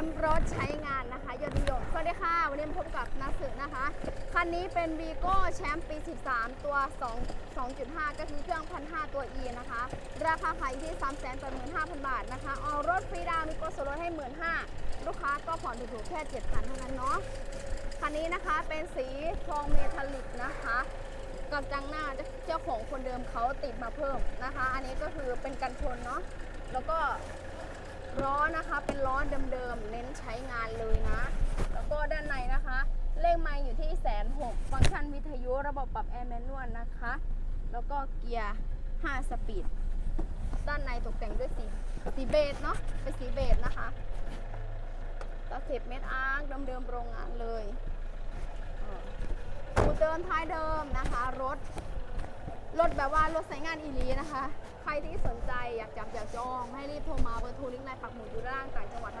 มป์รถใช้งานนะคะยอดนิยมสวัสดีค่ะ วันนี้มาพบกับนักสือนะคะ คันนี้เป็นวีโก้แชมป์ปี 13 ตัว 2 2.5 ก็คือเครื่อง1,500ตัว E นะคะ ราคาขายที่ 385,000 บาทนะคะเอารถฟรีดาวมีกดส่วนลดให้ 15,000 ลูกค้าก็ผ่อนถูกๆแค่ 7,000เท่านั้นเนาะ คันนี้นะคะเป็นสีทองเมทัลลิกนะคะกับจังหน้าเจ้าของคนเดิมเขาติดมาเพิ่มนะคะ อันนี้ก็คือเป็นกันชนเนาะ แล้วก็ ล้อนะคะเป็นล้อเดิมๆเน้นใช้งานเลยนะ แล้วก็ด้านในนะคะ เลขไมล์อยู่ที่แสนหกฟังก์ชันวิทยุระบบปรับแอร์แมนนวลนะคะ แล้วก็เกียร์ 5 สปีด ด้านในตกแต่งด้วยสีสีเบจเนาะเป็นสีเบจนะคะตะเข็บเม็ดอาร์คเดิมๆโรงงานเลยอูเดิมท้ายเดิมนะคะ รถ รถแบบว่ารถใช้งานอีลีนะคะ ใครที่สนใจอยากจับ ให้รีบโทรมาเบอร์โทรลิงก์ในปักหมุดอยู่ด้านล่างต่างจังหวัด